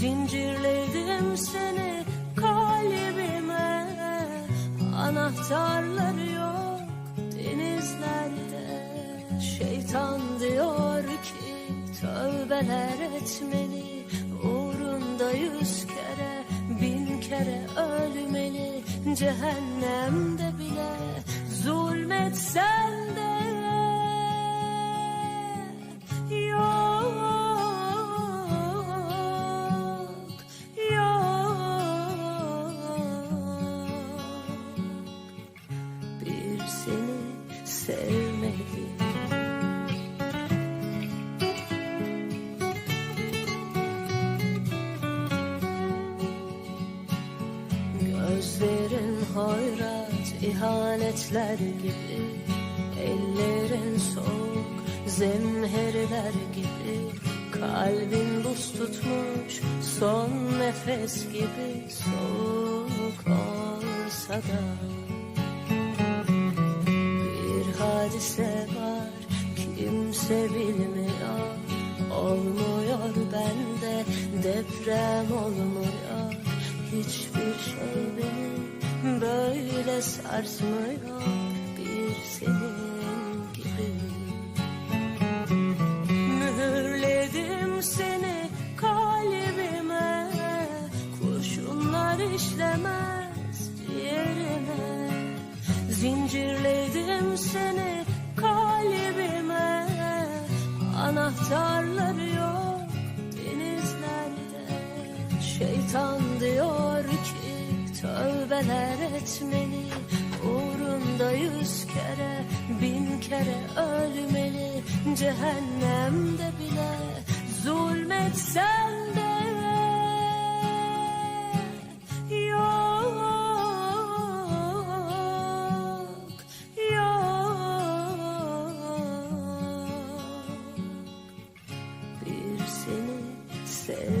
Zincirledim seni kalbime. Anahtarlar yok denizlerde. Şeytan diyor ki tövbeler etmeli Uğrunda yüz kere bin kere ölmeli Cehennemde bile zulmetsen de Gözlerin hoyrat ihanetler gibi. Ellerin soğuk zemherler gibi. Kalbin buz tutmuş son nefes gibi. Soğuk olsa da Bir hadise var kimse bilmiyor. Olmuyor bende deprem olmuyor. Hiçbir şey böyle sarsmıyor Bir senin gibi. Mühürledim seni kalbime Kurşunlar işlemez yerine. Zincirledim seni kalbime Anahtarları yok denizlerde. Şeytan Darbeler etmeli Uğrunda yüz kere Bin kere ölmeli. Cehennemde bile Zulmetsen de Yok Yok. Bir seni sev